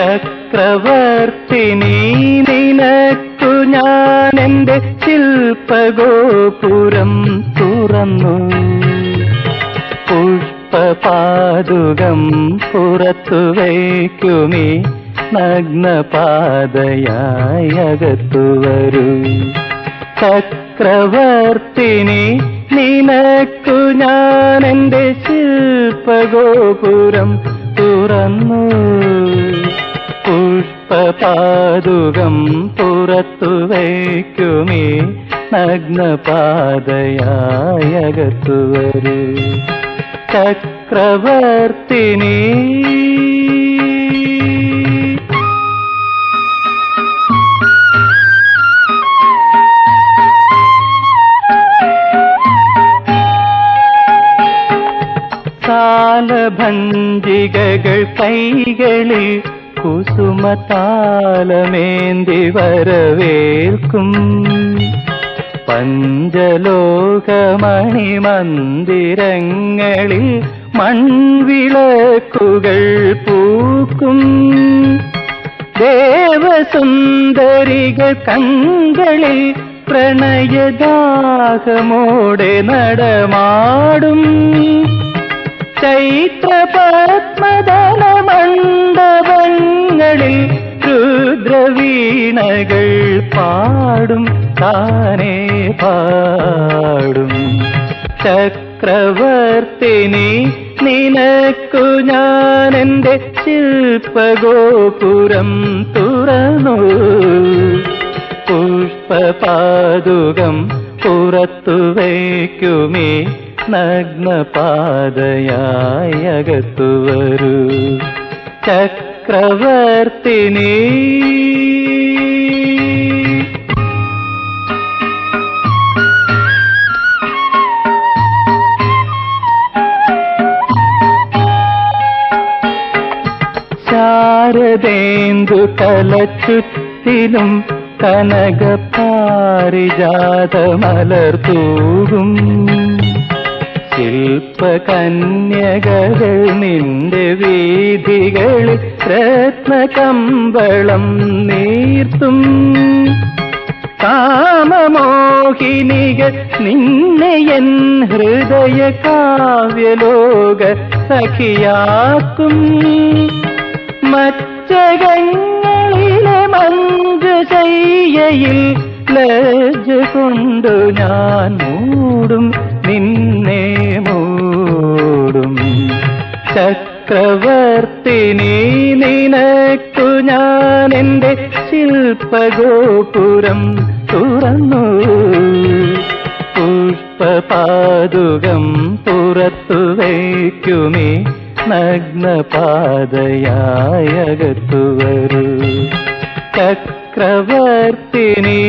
ചക്രവർത്തിനി നിനക്കു ഞാൻ എന്റെ ശില്പഗോപുരം തുറന്നു. പുഷ്പപാതുകം പുറത്തു വയ്ക്കുമീ നഗ്നപാതയായി അകത്തു വരൂ. ചക്രവർത്തിനി നിനക്കു ഞാൻ എന്റെ ശില്പഗോപുരം തുറന്നു. പുഷ്പപാതുകം പുറത്തു വയ്ക്കുമേ. നഗ്നപാതയായി അകത്തു വരൂ ചക്രവർത്തിനി. സാലഭഞ്ജികകൾ കൈകളിൽ കുസുമതാലമേന്തി വരവേൽക്കും പഞ്ചലോകമണി മന്ദിരങ്ങളിൽ മൺവിളക്കുകൾ പൂക്കും. ദേവസുന്ദരികൾ കങ്കളിൽ പ്രണയദാഹമോടെ നടമാടും. ചൈത്രപത്മദല രുദ്രവീണകൾ പാടും താനേ പാടും ചക്രവർത്തിനി നിനക്കു ഞാൻ എന്റെ ശില്പഗോപുരം തുറന്നു പുഷ്പപാതുകം പുറത്തു വയ്ക്കുമേ നഗ്നപാതയായി അകത്തു ചക്രവർത്തിനി ശാരദേന്ദു തലച്ചുറ്റിലും കനക പാരിജാതമലർ തൂകും. ശില്പകന്യകകൾ നിന്റെ വീതികളിൽ രത്നകമ്പളം നീർത്തും. കാമമോഹിനിക നിന്നെ എൻ ഹൃദയ കാവ്യലോക സഖിയാക്കും. കൊണ്ടു ഞാൻ മൂടും നിന്നെ മൂടും. ചക്രവർത്തിനി നിനക്കു ഞാൻ എന്റെ ശില്പഗോപുരം തുറന്നു. പുഷ്പപാതുകം പുറത്തു വയ്ക്കുമേ നഗ്ന അകത്തു വരൂ ചക്രവർത്തിനി